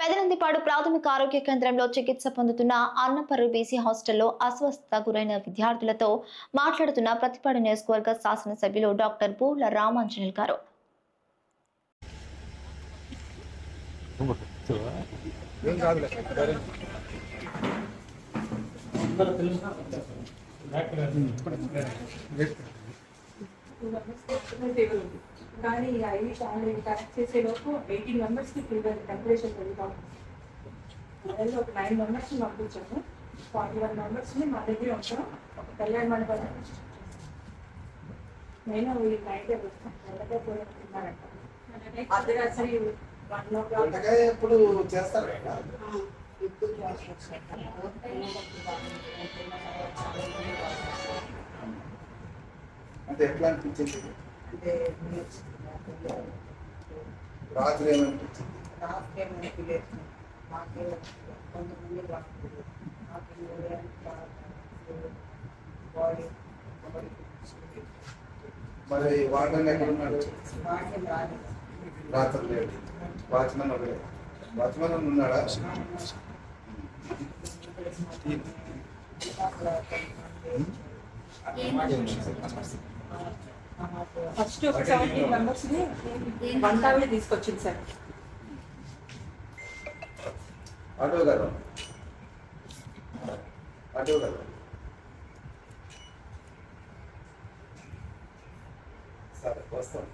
పెదనందిపాడు ప్రాథమిక ఆరోగ్య కేంద్రంలో చికిత్స పొందుతున్న అన్నపర్రు బీసీ హాస్టల్లో అస్వస్థత గురైన విద్యార్థులతో మాట్లాడుతున్న ప్రతిపాడు నియోజకవర్గ శాసనసభ్యులు డాక్టర్ పూల రామాంజనేయులు గారు. ఏం కానీ ఈ ఐవి ఆన్లైన్ కనెక్ట్ చేసే లోపు ఎయిటీన్ మెంబర్స్కి ఫీవర్ టెంపరేచర్ పెరుగుతాం అందులో ఒక నైన్ మెంబర్స్ని పంపించాము. ఫార్టీ వన్ మెంబర్స్ని మా దగ్గర ఉంటాం ఒక కళ్యాణ మండపం. నేను ఈ నైట్ వస్తాను వెళ్ళకపోతున్నారంట అర్ధరాత్రి వన్ ఓ క్లాక్ ఎప్పుడు చేస్తారు ఇప్పుడు అంటే ఎట్లా అనిపించింది? అంటే రాత్రి ఏమనిపించింది నాకేమైనా తెలియదు మాకే కొంతమంది నాకు బాడీ మరి వాటర్ ఎక్కడ ఉన్నాడు. రాత్రి లేడు వాచ్మెన్ ఒకడే. వాచ్మెన్ ఉన్నాడా? ఫస్ట్ ఒక సెవెంటీన్ మెంబర్స్ని ఆవిడ తీసుకొచ్చింది సార్. ఆటో గారు. ఆటో గారు. సరే వస్తాను